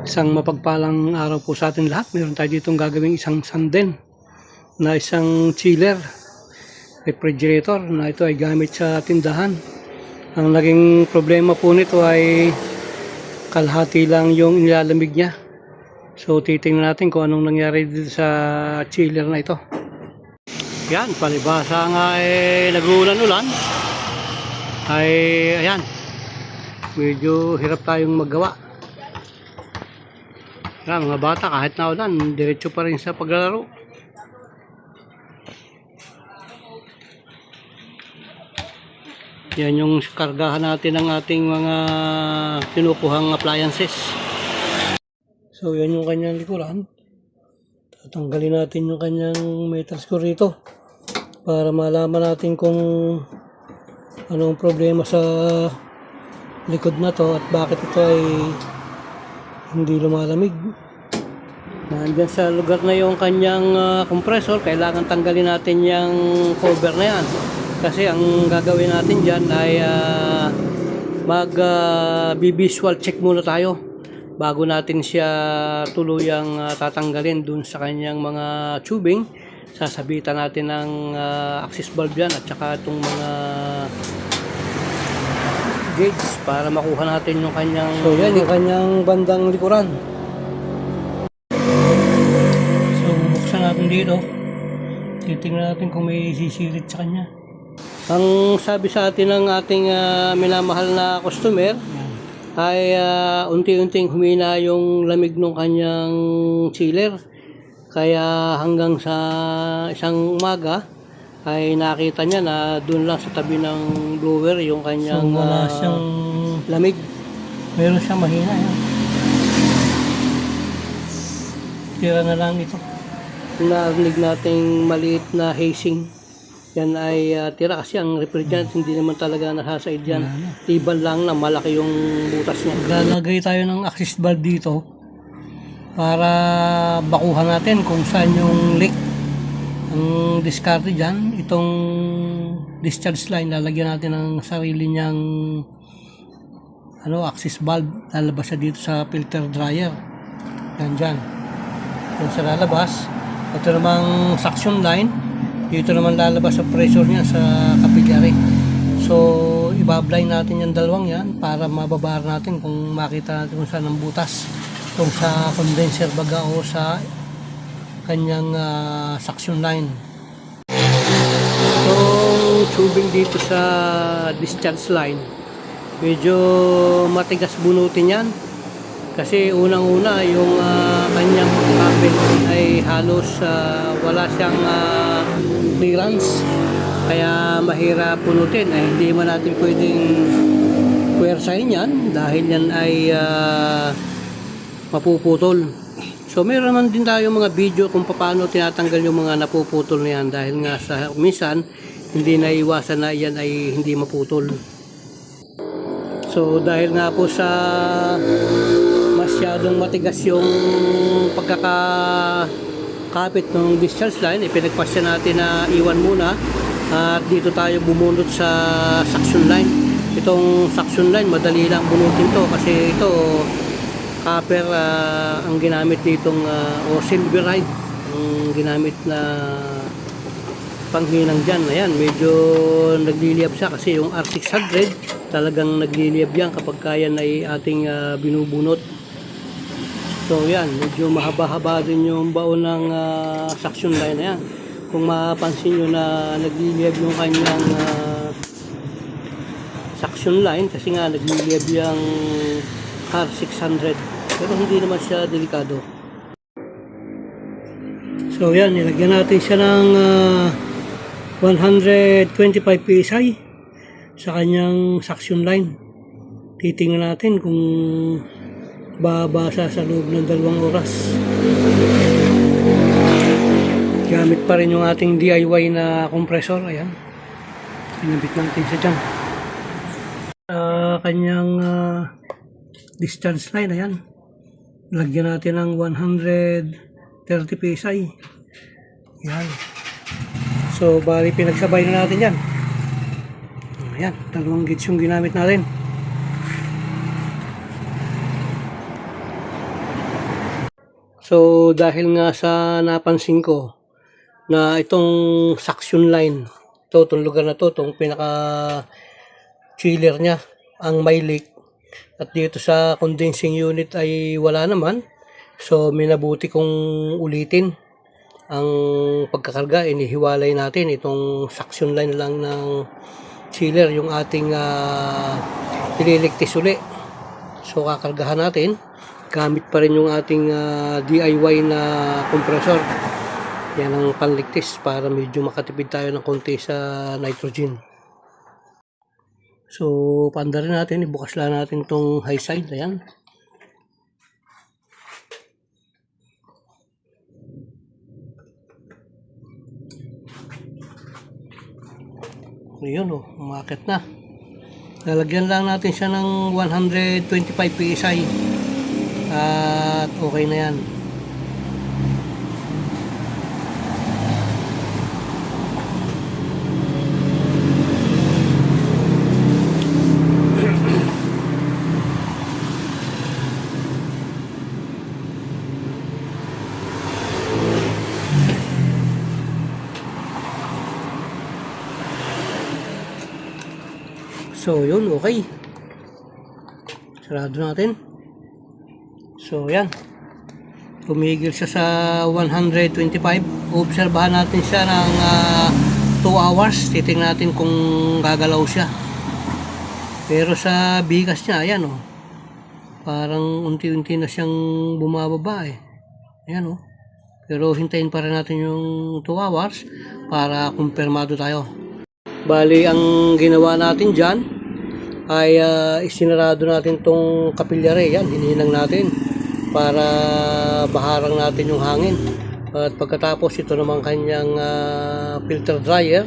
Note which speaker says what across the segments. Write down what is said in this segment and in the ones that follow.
Speaker 1: Isang mapagpalang araw po sa atin lahat. Meron tayo ditong gagawing isang sanden na isang chiller, refrigerator na ito ay gamit sa tindahan. Ang naging problema po nito ay kalahati lang yung nilalamig niya. So titingnan natin kung anong nangyari dito sa chiller na ito. Yan, palibasa nga eh nag-uulan-ulan. Ay, ayan. Medyo hirap tayong magawa. Yan, mga bata kahit na ulan, diretso pa rin sa paglalaro. Yan yung kargahan natin ng ating mga kinukuhang appliances. So yan yung kanyang likuran. Tatanggalin natin yung kanyang metal screw rito para malaman natin kung anong problema sa likod na to at bakit ito ay hindi lumalamig. Nandyan sa lugar na yung kanyang ah, compressor, kailangan tanggalin natin yung cover na yan. Kasi ang gagawin natin dyan ay ah, mag ah, visual check muna tayo bago natin siya tuluyang ah, tatanggalin dun sa kanyang mga tubing. Sasabitan natin ng ah, access valve yan at saka itong mga gauge para makuha natin yung kanyang so yan yung kanyang bandang likuran. So buksan natin dito. Titingnan natin kung may sisirit sa kanya. Ang sabi sa atin ng ating ah, minamahal na customer ay ah, unti-unting humina yung lamig ng kanyang chiller kaya hanggang sa isang umaga ay nakita niya na doon lang sa tabi ng blower yung kanyang
Speaker 2: So, wala siyang
Speaker 1: lamig.
Speaker 2: meron siyang mahina yan. Tira na lang ito.
Speaker 1: Narinig nating maliit na hazing. Yan ay ah, tira kasi ang refrigerant hindi naman talaga nasasaid yan. Tiban lang na malaki yung butas niya.
Speaker 2: Lalagay tayo ng access valve dito para bakuhan natin kung saan yung leak. Ang discarte dyan, itong discharge line, lalagyan natin ng sarili niyang ano, access valve. Lalabas siya dito sa filter dryer. Yan dyan. Yan sa lalabas. Ito namang suction line. Dito naman lalabas sa pressure niya sa capillary. So, ibablind natin yung dalawang yan para mababar natin kung makita natin kung saan ang butas. Kung sa condenser baga o sa kanyang ah, suction line.
Speaker 1: Itong tubing dito sa discharge line, medyo matigas bunutin yan. Kasi unang-una yung ah, kanyang kabel ay halos ah, wala siyang ah, clearance. Kaya mahirap punutin. Ay hindi man natin pwedeng puwersahin yan dahil yan ay ah, mapuputol. So meron naman din tayo mga video kung paano tinatanggal yung mga napuputol na yan dahil nga sa minsan hindi naiwasan na yan ay hindi maputol. So dahil nga po sa masyadong matigas yung pagkakakapit ng discharge line, ipinagpasya natin na iwan muna at dito tayo bumunot sa suction line. Itong suction line, madali lang bunutin to kasi ito copper ah, ang ginamit ditong ah, o silverite ang ginamit na panghinang dyan. Ayan, medyo nagliliyab siya kasi yung R600 talagang nagliliyab yan kapag kaya na ating ah, binubunot. So yan, medyo mahaba-haba din yung baon ng ah, suction line na yan. Kung mapansin nyo na nagliliyab yung kanyang ah, suction line kasi nga nagliliyab yung R600 pero hindi naman siya delikado. So yan, nilagyan natin siya ng ah, 125 PSI sa kanyang suction line. Titingnan natin kung babasa sa loob ng dalawang oras. Gamit pa rin yung ating DIY na compressor. Ayan. Kinabit natin siya dyan. Sa kanyang ah, discharge line, ayan. Lagyan natin ng 130 PSI. Yan. So, bali pinagsabay na natin yan. Ayan, dalawang gauge yung ginamit natin. So dahil nga sa napansin ko na itong suction line, ito, itong lugar na to, itong pinaka chiller niya, ang may leak. At dito sa condensing unit ay wala naman. So minabuti kong ulitin ang pagkakarga, inihiwalay natin itong suction line lang ng chiller, yung ating uh, ililigtis uli. So kakargahan natin, gamit pa rin yung ating ah, DIY na compressor. Yan ang panligtis para medyo makatipid tayo ng konti sa nitrogen. So, panda rin natin, ibukas lang natin itong high side. Ayan. Ayun oh, umakit na. Lalagyan lang natin siya ng 125 PSI. At okay na yan. So, yun, okay. Sarado natin. So, yan. Tumigil siya sa 125. Obserbahan natin siya ng 2 hours. Titingnan natin kung gagalaw siya. Pero sa bigas niya, ayan oh. Parang unti-unti na siyang bumababa eh. Ayan oh. Pero hintayin pa rin natin yung 2 hours para kumpirmado tayo. Bali, ang ginawa natin dyan ay uh, isinarado natin tong kapilyare. Yan, hininang natin para baharang natin yung hangin. At pagkatapos ito naman kanyang ah, filter dryer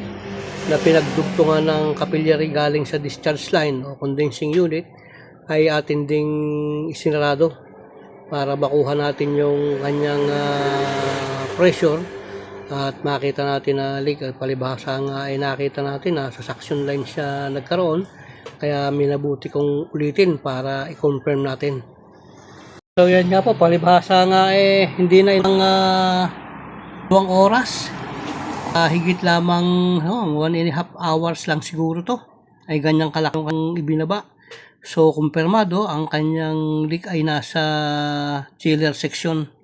Speaker 1: na pinagdugtungan ng kapilyare galing sa discharge line o condensing unit ay atin ding isinarado para makuha natin yung kanyang ah, pressure at makita natin na leak at palibhasa nga ay nakita natin na sa suction line siya nagkaroon kaya minabuti kong ulitin para i-confirm natin. So yan nga po palibhasa nga eh hindi na ilang uh, buwang oras. Ah, higit lamang oh, one and a half hours lang siguro to. Ay ganyang kalaki ang ibinaba. So kumpirmado ang kanyang leak ay nasa chiller section.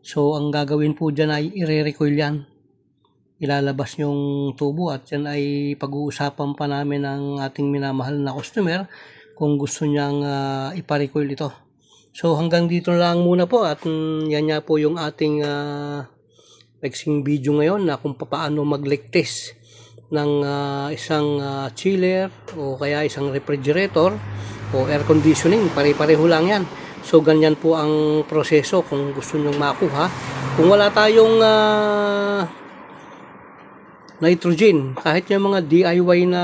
Speaker 1: So, ang gagawin po dyan ay i-recoil yan. Ilalabas yung tubo at yan ay pag-uusapan pa namin ng ating minamahal na customer kung gusto niyang uh, ipa-recoil ito. So, hanggang dito lang muna po at mm, yan nga po yung ating uh, video ngayon na kung paano mag-leak test ng ah, isang ah, chiller o kaya isang refrigerator o air conditioning. Pare-pareho lang yan. So, ganyan po ang proseso kung gusto nyong makuha. Kung wala tayong ah, nitrogen, kahit yung mga DIY na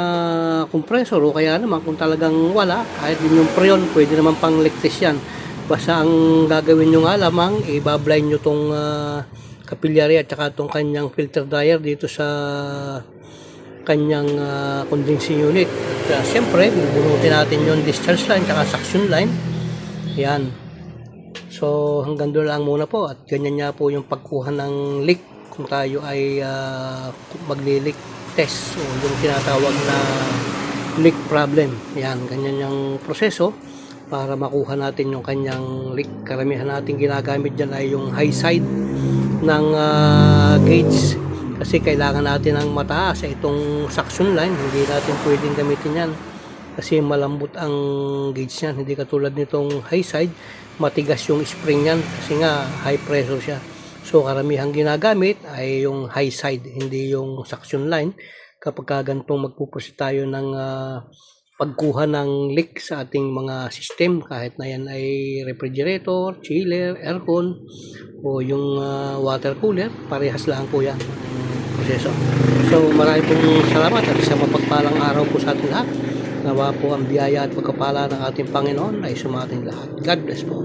Speaker 1: compressor o kaya naman kung talagang wala, kahit din yung preon, pwede naman pang lectis yan. Basta ang gagawin nyo nga lamang, ibablay nyo tong uh, capillary at saka tong kanyang filter dryer dito sa kanyang ah, condensing unit. At uh, siyempre, bubunutin natin yung discharge line at suction line. Yan. So, hanggang doon lang muna po at ganyan nga po yung pagkuha ng leak kung tayo ay uh, magli-leak test o yung tinatawag na leak problem. Yan, ganyan yung proseso para makuha natin yung kanyang leak. Karamihan natin ginagamit dyan ay yung high side ng uh, gauge kasi kailangan natin ng mataas sa itong suction line. Hindi natin pwedeng gamitin yan kasi malambot ang gauge niyan hindi katulad nitong high side matigas yung spring niyan kasi nga high pressure siya so karamihang ginagamit ay yung high side hindi yung suction line kapag ka ganitong magpuproceed tayo ng ah, pagkuha ng leak sa ating mga system kahit na yan ay refrigerator, chiller, aircon o yung ah, water cooler parehas lang po yan proseso so marami pong salamat at isang mapagpalang araw po sa ating lahat Nawa po ang biyaya at pagkapala ng ating Panginoon ay sumating lahat. God bless po.